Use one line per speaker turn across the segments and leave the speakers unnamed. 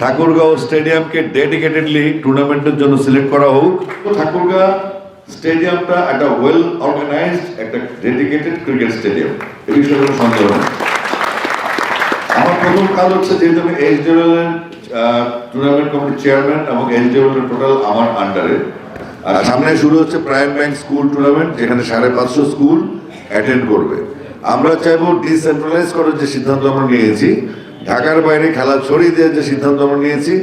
Thakurgaon স্টেডিয়ামকে dedicatedly টুর্নামেন্টের জন্য select করা হোক। ঠাকুরগাঁও স্টেডিয়ামটা একটা ওয়েল অর্গানাইজড একটা ডেডিকেটেড ক্রিকেট স্টেডিয়াম। এই বিষয়ে কোনো সন্দেহ নেই। আমার প্রথম কাজ হচ্ছে যেহেতু আমি এইচ এর টুর্নামেন্ট কমিটির চেয়ারম্যান এবং এইচ এর টোটাল আমার আন্ডারে আর সামনে শুরু হচ্ছে প্রাইম ব্যাংক স্কুল টুর্নামেন্ট যেখানে সাড়ে পাঁচশো স্কুল অ্যাটেন্ড করবে। আমরা চাইব ডিসেন্ট্রালাইজ করার যে সিদ্ধান্ত আমরা নিয়েছি। ঢাকার বাইরে খেলা ছড়িয়ে দেওয়ার যে সিদ্ধান্ত আমরা নিয়েছি,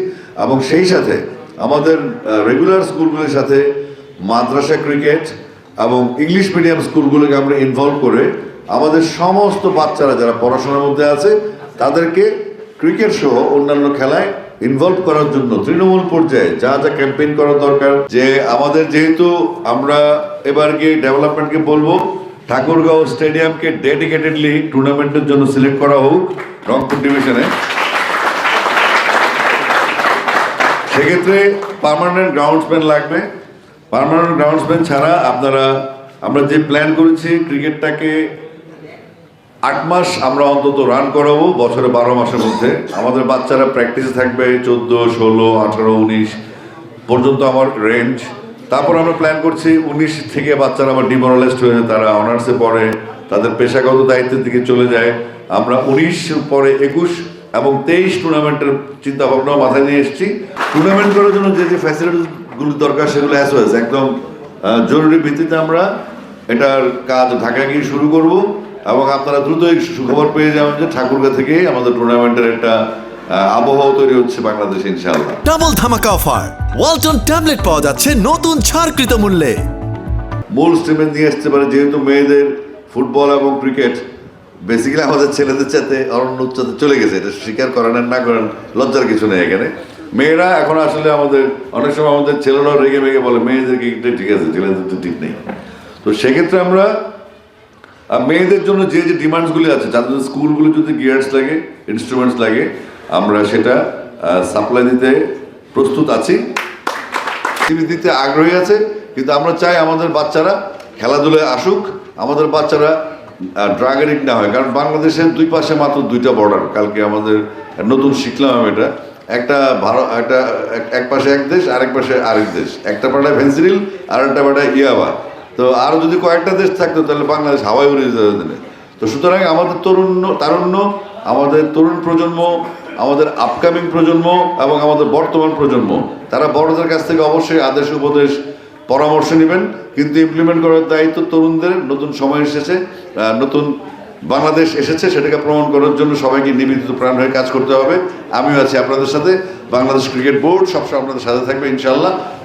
এবং সেই সাথে আমাদের রেগুলার স্কুলগুলোর সাথে মাদ্রাসা ক্রিকেট এবং ইংলিশ মিডিয়াম স্কুলগুলোকে আমরা ইনভলভ করে আমাদের সমস্ত বাচ্চারা যারা পড়াশোনার মধ্যে আছে, তাদেরকে ক্রিকেট সহ অন্যান্য খেলায় ইনভলভ করার জন্য তৃণমূল পর্যায়ে যা যা ক্যাম্পেইন করা দরকার, যে আমাদের যেহেতু আমরা এবার গিয়ে ডেভেলপমেন্টকে বলব, ঠাকুরগাঁও স্টেডিয়ামকে ডেডিকেটেডলি টুর্নামেন্টের জন্য সিলেক্ট করা হোক ডিভিশনে সেক্ষেত্রে পার্মানেন্ট গ্রাউন্ডসম্যান লাগবে। পার্মানেন্ট গ্রাউন্ডসম্যান ছাড়া আপনারা, আমরা যে প্ল্যান করেছি ক্রিকেটটাকে আট মাস আমরা অন্তত রান করাবো, বছরে বারো মাসের মধ্যে। আমাদের বাচ্চারা প্র্যাকটিসে থাকবে চোদ্দ, ষোলো, আঠারো, উনিশ পর্যন্ত আমার রেঞ্জ তারপর আমরা প্ল্যান করছি উনিশ থেকে বাচ্চারা আমার ডিমোরালাইজড হয়ে তারা অনার্সে পড়ে, তাদের পেশাগত দায়িত্বের দিকে চলে যায়। আমরা উনিশ পরে একুশ এবং তেইশ টুর্নামেন্টের চিন্তা ভাবনা মাথায় নিয়ে এসেছি। টুর্নামেন্ট করার জন্য যে যে ফ্যাসিলিটিসগুলো দরকার সেগুলো অ্যাস ওয়েস একদম জরুরি ভিত্তিতে আমরা এটার কাজ ঢাকা গিয়ে শুরু করব এবং আপনারা দ্রুতই সুখবর পেয়ে যাবেন যে ঠাকুরগা থেকে আমাদের টুর্নামেন্টের একটা আবহাওয়া তৈরি হচ্ছে বাংলাদেশে ইনশাআল্লাহ।
ডাবল ধামাকা অফার ওয়ালটন ট্যাবলেট পাওয়া যাচ্ছে নতুন ছাড়কৃত মূল্যে।
মূল স্ট্রিমে নিয়ে আসতে পারে যেহেতু মেয়েদের ফুটবল এবং ক্রিকেট বেসিক্যালি আমাদের ছেলেদের সাথে অরণ্য উচ্চতে চলে গেছে। এটা স্বীকার করেন আর না করেন, লজ্জার কিছু নেই এখানে। মেয়েরা এখন আসলে আমাদের অনেক সময় আমাদের ছেলেরাও রেগে মেগে বলে, মেয়েদেরকে ঠিক আছে, ছেলেদের তো ঠিক নেই। তো সেক্ষেত্রে আমরা মেয়েদের জন্য যে যে ডিমান্ডসগুলি আছে, যাদের স্কুলগুলো যদি গিয়ার্স লাগে ইনস্ট্রুমেন্টস লাগে, আমরা সেটা সাপ্লাই দিতে প্রস্তুত আছি। দিতে আগ্রহী আছে, কিন্তু আমরা চাই আমাদের বাচ্চারা খেলাধুলায় আসুক। আমাদের বাচ্চারা ড্রাগ এডিক্ট না হয়, কারণ বাংলাদেশের দুই পাশে মাত্র দুইটা বর্ডার কালকে আমাদের নতুন শিখলাম এটা। একটা ভারত, একটা এক- পাশে এক দেশ, আরেক পাশে আরেক দেশ। একটা পাড়ায় ভেন্সিরিল আর একটা পাড়ায় ইয়াবা তো আরও যদি কয়েকটা দেশ থাকতো, তাহলে বাংলাদেশ হাওয়াই উড়ে যেতে তো সুতরাং আমাদের তরুণ তারুণ্য, আমাদের তরুণ প্রজন্ম, আমাদের আপকামিং প্রজন্ম এবং আমাদের বর্তমান প্রজন্ম, তারা বড়দের কাছ থেকে অবশ্যই আদেশ, উপদেশ পরামর্শ নেবেন, কিন্তু ইমপ্লিমেন্ট করার দায়িত্ব তরুণদের, নতুন সময় এসেছে নতুন বাংলাদেশ এসেছে, সেটাকে প্রমাণ করার জন্য সবাইকে নিবেদিত প্রাণ হয়ে কাজ করতে হবে। আমিও আছি আপনাদের সাথে, বাংলাদেশ ক্রিকেট বোর্ড সবসময় আপনাদের সাথে থাকবে ইনশাল্লাহ